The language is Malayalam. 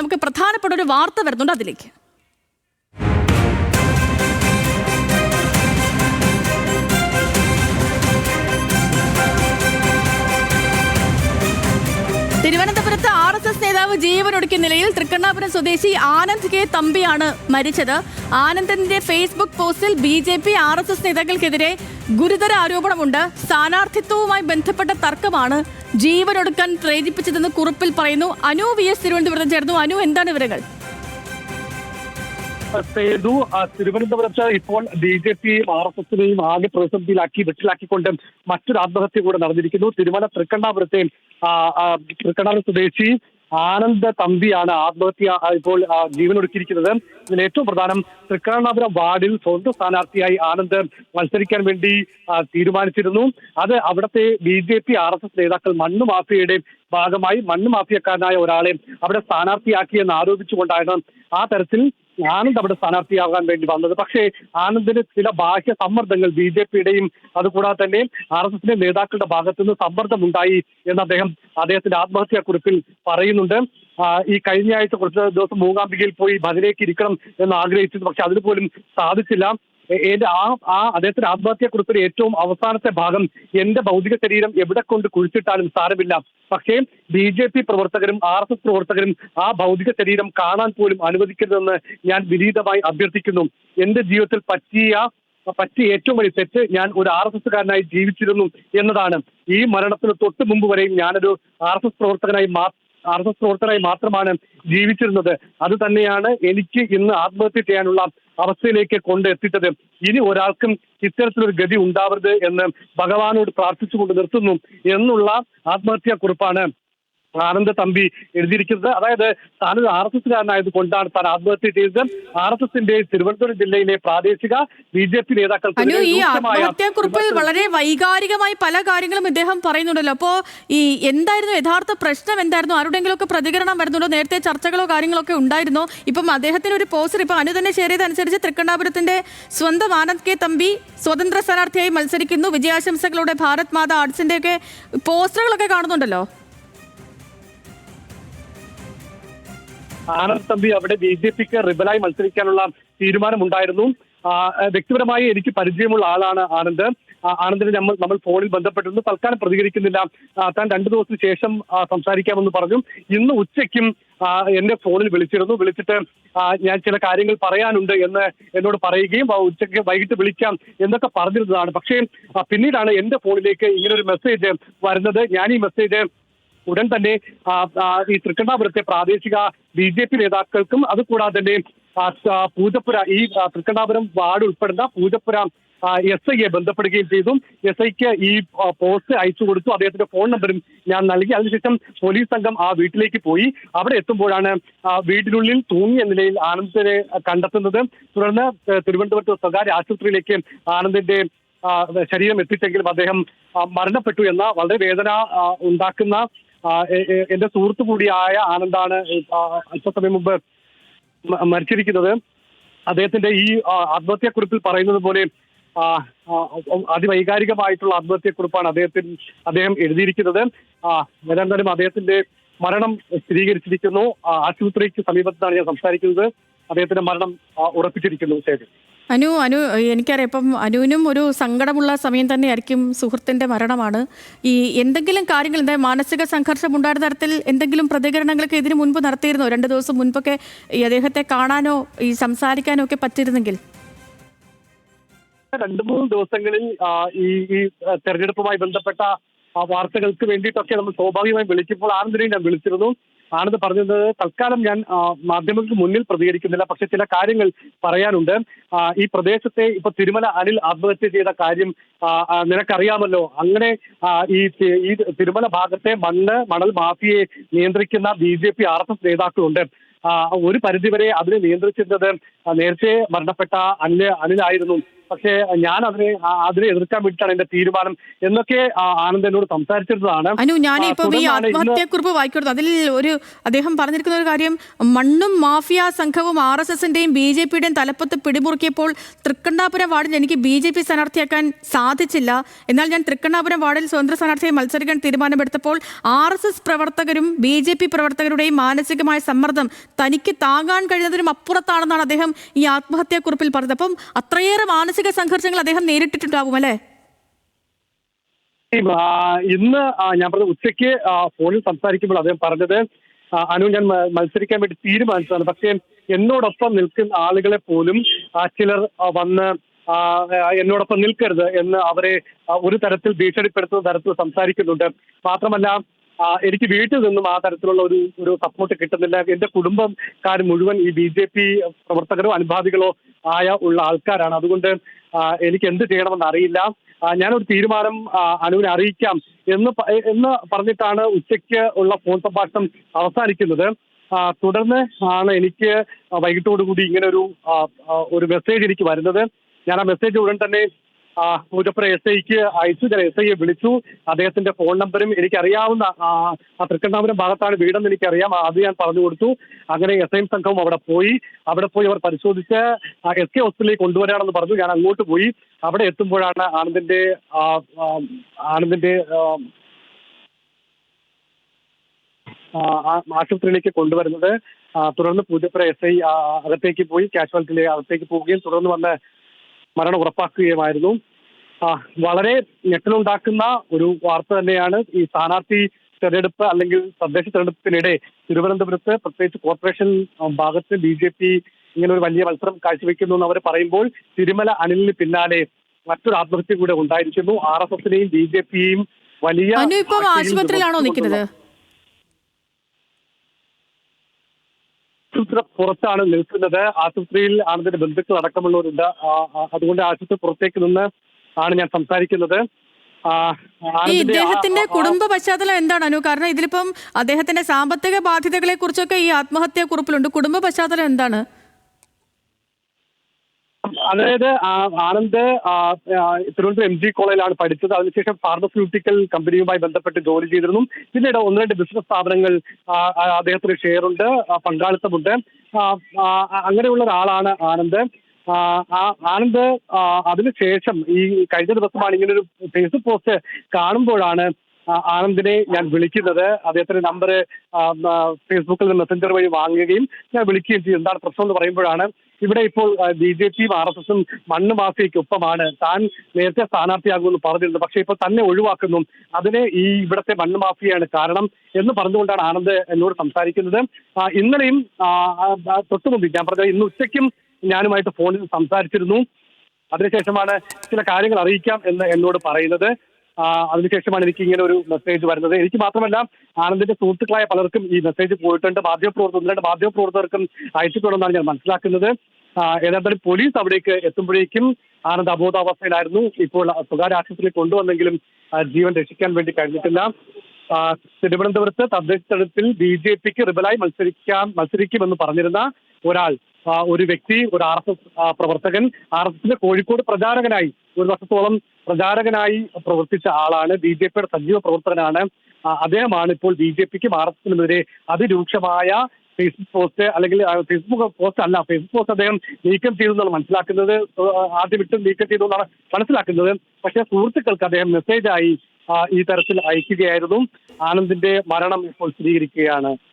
നമുക്ക് പ്രധാനപ്പെട്ട ഒരു വാർത്ത വരുന്നുണ്ട് അതിലേക്ക്. തിരുവനന്തപുരത്ത് ആർ എസ് എസ് നേതാവ് ജീവനൊടുക്കിയ നിലയിൽ തൃക്കണ്ണാപുരം സ്വദേശി ആനന്ദ് കെ തമ്പിയാണ് മരിച്ചത്. ആനന്ദിന്റെ ഫേസ്ബുക്ക് പോസ്റ്റിൽ B J P R S S നേതാക്കൾക്കെതിരെ ഗുരുതര ആരോപണമുണ്ട്. സ്ഥാനാർത്ഥിത്വവുമായി ബന്ധപ്പെട്ട തർക്കമാണ് ജീവനൊടുക്കാൻ പ്രേരിപ്പിച്ചതെന്ന് കുറിപ്പിൽ പറയുന്നു. അനു വി എസ് തിരുവനന്തപുരം ചേർന്നു. അനു എന്താണ് വിവരങ്ങൾ? സേതു തിരുവനന്തപുരത്ത് ഇപ്പോൾ ബി ജെ പിയും ആർ എസ് എസിനെയും ആകെ പ്രതിസന്ധിയിലാക്കി വെട്ടിലാക്കിക്കൊണ്ട് മറ്റൊരു ആത്മഹത്യ കൂടെ നടന്നിരിക്കുന്നു. തിരുമല തൃക്കണ്ണാപുരത്തെ ആ, ആ, തൃക്കണ്ണാപുരം സ്വദേശി ആനന്ദ തമ്പിയാണ് ആത്മഹത്യ ഇപ്പോൾ ജീവനൊടുക്കിയിരിക്കുന്നത്. ഇതിൽ ഏറ്റവും പ്രധാനം തൃക്കണ്ണാപുരം വാർഡിൽ സ്വന്തം സ്ഥാനാർത്ഥിയായി ആനന്ദ് മത്സരിക്കാൻ വേണ്ടി തീരുമാനിച്ചിരുന്നു. അത് അവിടുത്തെ B J P R S S നേതാക്കൾ മണ്ണ് മാഫിയയുടെ ഭാഗമായി മണ്ണ് മാഫിയക്കാരനായ ഒരാളെ അവിടെ സ്ഥാനാർത്ഥിയാക്കിയെന്ന് ആരോപിച്ചുകൊണ്ടാണ് ആ തരത്തിൽ ആനന്ദ് അവിടെ സ്ഥാനാർത്ഥിയാകാൻ വേണ്ടി വന്നത്. പക്ഷേ ആനന്ദിന് ചില ബാഹ്യ സമ്മർദ്ദങ്ങൾ ബി ജെ പിയുടെയും അതുകൂടാതെ തന്നെ ആർ എസ് എസിന്റെ നേതാക്കളുടെ ഭാഗത്തു നിന്ന് സമ്മർദ്ദമുണ്ടായി എന്ന് അദ്ദേഹം അദ്ദേഹത്തിന്റെ ആത്മഹത്യാ കുറിപ്പിൽ പറയുന്നുണ്ട്. ഈ കഴിഞ്ഞ ആഴ്ച കുറച്ച് ദിവസം മൂകാംബികയിൽ പോയി ഭജനയ്ക്ക് ഇരിക്കണം എന്ന് ആഗ്രഹിച്ചു പക്ഷെ അതിന് പോലും സാധിച്ചില്ല. എന്റെ ആ ആ അദ്ദേഹത്തിന്റെ ആത്മഹത്യയെ കുറിച്ചൊരു ഏറ്റവും അവസാനത്തെ ഭാഗം എന്റെ ഭൗതിക ശരീരം എവിടെ കൊണ്ട് കുഴിച്ചിട്ടാലും സാരമില്ല. പക്ഷേ ബി ജെ പി പ്രവർത്തകരും ആർ എസ് എസ് പ്രവർത്തകരും ആ ഭൗതിക ശരീരം കാണാൻ പോലും അനുവദിക്കരുതെന്ന് ഞാൻ വിനീതമായി അഭ്യർത്ഥിക്കുന്നു. എന്റെ ജീവിതത്തിൽ പറ്റിയ പറ്റിയ ഏറ്റവും വലിയ തെറ്റ് ഞാൻ ഒരു ആർ എസ് എസ്സുകാരനായി ജീവിച്ചിരുന്നു എന്നതാണ്. ഈ മരണത്തിന് തൊട്ട് മുമ്പ് വരെയും ഞാനൊരു ആർ എസ് എസ് പ്രവർത്തകനായി മാ ആർ എസ് എസ് പ്രവർത്തകരായി മാത്രമാണ് ജീവിച്ചിരുന്നത്. അത് തന്നെയാണ് എനിക്ക് ഇന്ന് ആത്മഹത്യ ചെയ്യാനുള്ള അവസ്ഥയിലേക്ക് കൊണ്ടെത്തിച്ചത് ഇനി ഒരാൾക്കും ഇത്തരത്തിലൊരു ഗതി ഉണ്ടാവരുത് എന്ന് ഭഗവാനോട് പ്രാർത്ഥിച്ചുകൊണ്ട് നിർത്തുന്നു. എന്നുള്ള ആത്മഹത്യാ കുറിപ്പാണ് ആനന്ദ തമ്പി എഴുതിയിരിക്കുന്നത്. അതായത് താൻ ഒരു ആർ എസ് എസ്സുകാരനായത് കൊണ്ടാണ് താൻ ആത്മഹത്യ ചെയ്തത്. ആർ എസ് എസിന്റെ തിരുവനന്തപുരം ജില്ലയിലെ പ്രാദേശിക ബി ജെ പി നേതാക്കൾക്ക് ഈ ആത്മഹത്യാക്കുറിപ്പിൽ വളരെ വൈകാരികമായി പല കാര്യങ്ങളും ഇദ്ദേഹം പറയുന്നുണ്ടല്ലോ. അപ്പോ ഈ എന്തായിരുന്നു യഥാർത്ഥ പ്രശ്നം എന്തായിരുന്നു? ആരുടെങ്കിലും ഒക്കെ പ്രതികരണം വരുന്നുണ്ടോ? നേരത്തെ ചർച്ചകളോ കാര്യങ്ങളോ ഒക്കെ ഉണ്ടായിരുന്നോ? ഇപ്പം അദ്ദേഹത്തിന് ഒരു പോസ്റ്റർ ഇപ്പൊ അനു തന്നെ ഷെയർ ചെയ്തനുസരിച്ച് തൃക്കണ്ണാപുരത്തിന്റെ സ്വന്തം ആനന്ദ് കെ തമ്പി സ്വതന്ത്ര സ്ഥാനാർത്ഥിയായി മത്സരിക്കുന്നു. വിജയാശംസകളോടെ ഭാരത് മാത ആർട്സിന്റെ ഒക്കെ പോസ്റ്ററുകളൊക്കെ കാണുന്നുണ്ടല്ലോ. ആനന്ദ് തമ്പി അവിടെ ബി ജെ പിക്ക് റിബലായി മത്സരിക്കാനുള്ള തീരുമാനമുണ്ടായിരുന്നു. വ്യക്തിപരമായി എനിക്ക് പരിചയമുള്ള ആളാണ് ആനന്ദ്. ആനന്ദിനെ നമ്മൾ നമ്മൾ ഫോണിൽ ബന്ധപ്പെട്ടിരുന്നു. തൽക്കാലം പ്രതികരിക്കുന്നില്ല. താൻ രണ്ടു ദിവസത്തിന് ശേഷം സംസാരിക്കാമെന്ന് പറഞ്ഞു. ഇന്ന് ഉച്ചയ്ക്കും എന്നെ ഫോണിൽ വിളിച്ചിരുന്നു. വിളിച്ചിട്ട് ഞാൻ ചില കാര്യങ്ങൾ പറയാനുണ്ട് എന്ന് എന്നോട് പറയുകയും ഉച്ചയ്ക്ക് വൈകിട്ട് വിളിക്കാം എന്നൊക്കെ പറഞ്ഞിരുന്നതാണ്. പക്ഷേ പിന്നീടാണ് എന്റെ ഫോണിലേക്ക് ഇങ്ങനെ ഒരു മെസ്സേജ് വരുന്നത്. ഞാൻ ഈ മെസ്സേജ് ഉടൻ തന്നെ ഈ തൃക്കണ്ണാപുരത്തെ പ്രാദേശിക ബി ജെ പി നേതാക്കൾക്കും അതുകൂടാതെ തന്നെ പൂജപ്പുര ഈ തൃക്കണ്ണാപുരം വാർഡ് ഉൾപ്പെടുന്ന പൂജപ്പുര എസ് ഐയെ ബന്ധപ്പെടുകയും ചെയ്തു. എസ് ഐക്ക് ഈ പോസ്റ്റ് അയച്ചു കൊടുത്തു. അദ്ദേഹത്തിന്റെ ഫോൺ നമ്പറും ഞാൻ നൽകി. അതിനുശേഷം പോലീസ് സംഘം ആ വീട്ടിലേക്ക് പോയി. അവിടെ എത്തുമ്പോഴാണ് വീടിനുള്ളിൽ തൂങ്ങിയ നിലയിൽ ആനന്ദിനെ കണ്ടെത്തുന്നത്. തുടർന്ന് തിരുവനന്തപുരത്ത് സ്വകാര്യ ആശുപത്രിയിലേക്ക് ആനന്ദിന്റെ ശരീരം എത്തിച്ചെങ്കിലും അദ്ദേഹം മരണപ്പെട്ടു എന്ന വളരെ വേദന ഉണ്ടാക്കുന്ന എന്റെ സുഹൃത്ത് കൂടിയായ ആനന്ദാണ് അല്പസമയം മുമ്പ് മരിച്ചിരിക്കുന്നത്. അദ്ദേഹത്തിന്റെ ഈ ആത്മഹത്യക്കുറിപ്പിൽ പറയുന്നത് പോലെ അതിവൈകാരികമായിട്ടുള്ള ആത്മഹത്യക്കുറിപ്പാണ് അദ്ദേഹത്തിന് അദ്ദേഹം എഴുതിയിരിക്കുന്നത്. ഏതാണ്ടാലും അദ്ദേഹത്തിന്റെ മരണം സ്ഥിരീകരിച്ചിരിക്കുന്നു. ആശുപത്രിക്ക് സമീപത്താണ് ഞാൻ സംസാരിക്കുന്നത്. അദ്ദേഹത്തിന്റെ മരണം ഉറപ്പിച്ചിരിക്കുന്നു ശരി അനു അനു എനിക്കറിയാം. ഇപ്പം അനുവിനും ഒരു സങ്കടമുള്ള സമയം തന്നെയായിരിക്കും സുഹൃത്തിന്റെ മരണമാണ്. ഈ എന്തെങ്കിലും കാര്യങ്ങൾ എന്താ മാനസിക സംഘർഷം ഉണ്ടായിരുന്ന തരത്തിൽ എന്തെങ്കിലും പ്രതികരണങ്ങളൊക്കെ ഇതിനു മുൻപ് നടത്തിയിരുന്നോ? രണ്ട് ദിവസം മുൻപൊക്കെ ഈ അദ്ദേഹത്തെ കാണാനോ ഈ സംസാരിക്കാനോ ഒക്കെ പറ്റിയിരുന്നെങ്കിൽ? രണ്ട് മൂന്ന് ദിവസങ്ങളിൽ ഈ ഈ തെരഞ്ഞെടുപ്പുമായി ബന്ധപ്പെട്ട വാർത്തകൾക്ക് വേണ്ടിയിട്ടൊക്കെ നമ്മൾ സ്വാഭാവികമായി വിളിച്ചപ്പോൾ ആനന്ദിനെയും ഞാൻ വിളിച്ചിരുന്നു. ആനന്ദ് പറഞ്ഞത് തൽക്കാലം ഞാൻ മാധ്യമങ്ങൾക്ക് മുന്നിൽ പ്രതികരിക്കുന്നില്ല. പക്ഷെ ചില കാര്യങ്ങൾ പറയാനുണ്ട്. ഈ പ്രദേശത്തെ ഇപ്പൊ തിരുമല അനിൽ ആത്മഹത്യ ചെയ്ത കാര്യം നിനക്കറിയാമല്ലോ. അങ്ങനെ ഈ ഈ തിരുമല ഭാഗത്തെ മണ്ണ് മണൽ മാഫിയെ നിയന്ത്രിക്കുന്ന B J P R S S നേതാക്കളുണ്ട്. ഒരു പരിധിവരെ അതിനെ നിയന്ത്രിച്ചിരുന്നത് നേരത്തെ മരണപ്പെട്ട അനിൽ അനിലായിരുന്നു. പക്ഷേ ഞാൻ അതിനെ അതിനെ എതിർക്കാൻ വേണ്ടിയിട്ടാണ് എന്റെ തീരുമാനം എന്നൊക്കെ ആനന്ദ് എന്നോട് സംസാരിച്ചിരുന്നതാണ്. അനു ആ, ഈ ആത്മഹത്യക്കുറിപ്പ് വായിക്കുന്നത്. അതിൽ ഒരു അദ്ദേഹം പറഞ്ഞിരിക്കുന്ന ഒരു കാര്യം മണ്ണും മാഫിയ സംഘവും ആർ എസ് എസിന്റെയും ബി ജെ പിയുടെയും തലപ്പത്ത് പിടിമുറുക്കിയപ്പോൾ തൃക്കണ്ണാപുരം വാർഡിൽ എനിക്ക് ബി ജെ പി സ്ഥാനാർത്ഥിയാക്കാൻ സാധിച്ചില്ല. എന്നാൽ ഞാൻ തൃക്കണ്ണാപുരം വാർഡിൽ സ്വതന്ത്ര സ്ഥാനാർത്ഥിയെ മത്സരിക്കാൻ തീരുമാനമെടുത്തപ്പോൾ ആർ എസ് എസ് പ്രവർത്തകരും ബി ജെ പി പ്രവർത്തകരുടെയും മാനസികമായ സമ്മർദ്ദം തനിക്ക് താങ്ങാൻ കഴിയുന്നതിനും അപ്പുറത്താണെന്നാണ് അദ്ദേഹം ഈ ആത്മഹത്യാക്കുറിപ്പിൽ പറഞ്ഞത്. അപ്പം അത്രയേറെ മാനസിക സംഘർഷങ്ങൾ അദ്ദേഹം നേരിട്ടിട്ടുണ്ടാവും അല്ലേ? ഇന്ന് ഞാൻ പറഞ്ഞ ഉച്ചയ്ക്ക് ഫോണിൽ സംസാരിക്കുമ്പോൾ അദ്ദേഹം പറഞ്ഞത് അനു ഞാൻ മത്സരിക്കാൻ വേണ്ടി തീരുമാനിച്ചതാണ്. പക്ഷേ എന്നോടൊപ്പം നിൽക്കുന്ന ആളുകളെ പോലും ചിലർ വന്ന് എന്നോടൊപ്പം നിൽക്കരുത് എന്ന് അവരെ ഒരു തരത്തിൽ ഭീഷണിപ്പെടുത്തുന്ന തരത്തിൽ സംസാരിക്കുന്നുണ്ട്. മാത്രമല്ല എനിക്ക് വീട്ടിൽ നിന്നും ആ തരത്തിലുള്ള ഒരു ഒരു സപ്പോർട്ട് കിട്ടുന്നില്ല. എന്റെ കുടുംബക്കാർ മുഴുവൻ ഈ ബി ജെ പി പ്രവർത്തകരോ അനുഭാവികളോ ആയ ഉള്ള ആൾക്കാരാണ്. അതുകൊണ്ട് എനിക്ക് എന്ത് ചെയ്യണമെന്ന് അറിയില്ല. ഞാനൊരു തീരുമാനം അനുവിനെ അറിയിക്കാം എന്ന് എന്ന് പറഞ്ഞിട്ടാണ് ഉച്ചയ്ക്ക് ഉള്ള ഫോൺ സംഭാഷണം അവസാനിക്കുന്നത്. തുടർന്ന് ആണ് എനിക്ക് വൈകിട്ടോടുകൂടി ഇങ്ങനെ ഒരു ഒരു മെസ്സേജ് എനിക്ക് വരുന്നത്. ഞാൻ ആ മെസ്സേജ് ഉടൻ തന്നെ പൂജപ്പുര എസ് ഐക്ക് അയച്ചു ഞാൻ എസ് ഐയെ വിളിച്ചു. അദ്ദേഹത്തിന്റെ ഫോൺ നമ്പറും എനിക്കറിയാവുന്ന ആ, തൃക്കണ്ണാപുരം ഭാഗത്താണ് വീടെന്ന് എനിക്കറിയാം. അത് ഞാൻ പറഞ്ഞു കൊടുത്തു. അങ്ങനെ എസ് ഐ സംഘവും അവിടെ പോയി. അവിടെ പോയി അവർ പരിശോധിച്ച് എസ് കെ ഹോസ്പിറ്റലിൽ കൊണ്ടുവരാണെന്ന് പറഞ്ഞു. ഞാൻ അങ്ങോട്ട് പോയി. അവിടെ എത്തുമ്പോഴാണ് ആനന്ദിന്റെ ആനന്ദിന്റെ ആശുപത്രിയിലേക്ക് കൊണ്ടുവരുന്നത്. തുടർന്ന് പൂജപ്പുര എസ് ഐ അകത്തേക്ക് പോയി. കാഷ്വാലിറ്റിയിലെ അകത്തേക്ക് പോവുകയും തുടർന്ന് വന്ന് മരണം ഉറപ്പാക്കുകയുമായിരുന്നു. വളരെ ഞെട്ടലുണ്ടാക്കുന്ന ഒരു വാർത്ത തന്നെയാണ് ഈ സ്ഥാനാർത്ഥി തെരഞ്ഞെടുപ്പ് അല്ലെങ്കിൽ തദ്ദേശ തെരഞ്ഞെടുപ്പിനിടെ തിരുവനന്തപുരത്ത് പ്രത്യേകിച്ച് കോർപ്പറേഷൻ ഭാഗത്ത് ബി ജെ പി ഇങ്ങനെ ഒരു വലിയ മത്സരം കാഴ്ചവെക്കുന്നു എന്ന് അവർ പറയുമ്പോൾ തിരുമല അനിലിന് പിന്നാലെ മറ്റൊരു ആത്മഹത്യ കൂടെ ഉണ്ടായിരിക്കുന്നു. ആർ എസ് എസിനെയും ബി ജെ പിയെയും വലിയ ആശുപത്രിയിലാണോ നിൽക്കുന്നത്? ആശുപത്രി പുറത്താണ് നിൽക്കുന്നത്. ആശുപത്രിയിൽ ആനന്ദിന്റെ ബന്ധുക്കൾ അടക്കമുള്ളവരുണ്ട്. അതുകൊണ്ട് ആശുപത്രി പുറത്തേക്ക് നിന്ന് ആണ് ഞാൻ സംസാരിക്കുന്നത്. ഈ ഇദ്ദേഹത്തിന്റെ കുടുംബ പശ്ചാത്തലം എന്താണ് അനു? കാരണം ഇതിലിപ്പം അദ്ദേഹത്തിന്റെ സാമ്പത്തിക ബാധ്യതകളെ കുറിച്ചൊക്കെ ഈ ആത്മഹത്യാ കുറിപ്പിലുണ്ട് കുടുംബ പശ്ചാത്തലം എന്താണ്? അതായത് ആനന്ദ് തിരുവനന്തപുരം എം ജി കോളേജിലാണ് പഠിച്ചത്. അതിനുശേഷം ഫാർമസ്യൂട്ടിക്കൽ കമ്പനിയുമായി ബന്ധപ്പെട്ട് ജോലി ചെയ്തിരുന്നു. പിന്നീട് ഒന്ന് രണ്ട് ബിസിനസ് സ്ഥാപനങ്ങൾ അദ്ദേഹത്തിന് ഷെയറുണ്ട് പങ്കാളിത്തമുണ്ട്. അങ്ങനെയുള്ള ഒരാളാണ് ആനന്ദ്. ആനന്ദ് അതിനുശേഷം ഈ കഴിഞ്ഞ ദിവസമാണ് ഇങ്ങനെ ഒരു ഫേസ്ബുക്ക് പോസ്റ്റ് കാണുമ്പോഴാണ് ആനന്ദിനെ ഞാൻ വിളിക്കുന്നത്. അദ്ദേഹത്തിന്റെ നമ്പർ ഫേസ്ബുക്കിൽ മെസ്സഞ്ചർ വഴി വാങ്ങുകയും ഞാൻ വിളിക്കുകയും ചെയ്യും എന്താണ് പ്രശ്നം എന്ന് പറയുമ്പോഴാണ് ഇവിടെ ഇപ്പോൾ ബി ജെ പിയും ആർ എസ് എസും മണ്ണ് മാഫിയയ്ക്കൊപ്പമാണ് താൻ നേരത്തെ സ്ഥാനാർത്ഥിയാകുമെന്ന് പറഞ്ഞിരുന്നു. പക്ഷേ ഇപ്പോൾ തന്നെ ഒഴിവാക്കുന്നു. അതിന് ഈ ഇവിടത്തെ മണ്ണ് മാഫിയാണ് കാരണം എന്ന് പറഞ്ഞുകൊണ്ടാണ് ആനന്ദ് എന്നോട് സംസാരിക്കുന്നത്. ഇന്നലെയും ആ, ആ, തൊട്ടു മുമ്പ് ഞാൻ പറഞ്ഞ ഇന്ന് ഉച്ചയ്ക്കും ഞാനുമായിട്ട് ഫോണിൽ സംസാരിച്ചിരുന്നു. അതിനുശേഷമാണ് ചില കാര്യങ്ങൾ അറിയിക്കാം എന്ന് എന്നോട് പറയുന്നത്. അതിനുശേഷമാണ് എനിക്ക് ഇങ്ങനെ ഒരു മെസ്സേജ് വരുന്നത്. എനിക്ക് മാത്രമല്ല ആനന്ദിന്റെ സുഹൃത്തുക്കളായ പലർക്കും ഈ മെസ്സേജ് പോയിട്ടുണ്ട്. മാധ്യമപ്രവർത്തകർ രണ്ട് മാധ്യമപ്രവർത്തകർക്കും അയച്ചിട്ടുണ്ടെന്നാണ് ഞാൻ മനസ്സിലാക്കുന്നത്. ഏതായാലും പോലീസ് അവിടേക്ക് എത്തുമ്പോഴേക്കും ആനന്ദ് അബോധാവസ്ഥയിലായിരുന്നു. ഇപ്പോൾ സ്വകാര്യ ആശുപത്രിയിൽ കൊണ്ടുവന്നെങ്കിലും ജീവൻ രക്ഷിക്കാൻ വേണ്ടി കഴിഞ്ഞിട്ടില്ല. തിരുവനന്തപുരത്ത് തദ്ദേശ തലത്തിൽ ബി ജെ പിക്ക് റിബലായി മത്സരിക്കാൻ മത്സരിക്കുമെന്ന് പറഞ്ഞിരുന്ന ഒരാൾ ഒരു വ്യക്തി ഒരു ആർ എസ് എസ് പ്രവർത്തകൻ ആർ എസ് എസിന്റെ കോഴിക്കോട് പ്രചാരകനായി ഒരു വർഷത്തോളം പ്രചാരകനായി പ്രവർത്തിച്ച ആളാണ് ബി ജെ പിയുടെ സജീവ പ്രവർത്തകനാണ്. അദ്ദേഹമാണ് ഇപ്പോൾ ബി ജെ പിക്കും ആർ എസ് എസിനുമെതിരെ അതിരൂക്ഷമായ ഫേസ്ബുക്ക് പോസ്റ്റ് അല്ലെങ്കിൽ ഫേസ്ബുക്ക് പോസ്റ്റ് അല്ല ഫേസ്ബുക്ക് പോസ്റ്റ് അദ്ദേഹം നീക്കം ചെയ്തു എന്നാണ് മനസ്സിലാക്കുന്നത്. ആ, ആദ്യം ഇട്ട് നീക്കം ചെയ്തു എന്നാണ് മനസ്സിലാക്കുന്നത്. പക്ഷെ സുഹൃത്തുക്കൾക്ക് അദ്ദേഹം മെസ്സേജായി ഈ തരത്തിൽ അയക്കുകയായിരുന്നു. ആനന്ദിന്റെ മരണം ഇപ്പോൾ സ്ഥിരീകരിക്കുകയാണ്.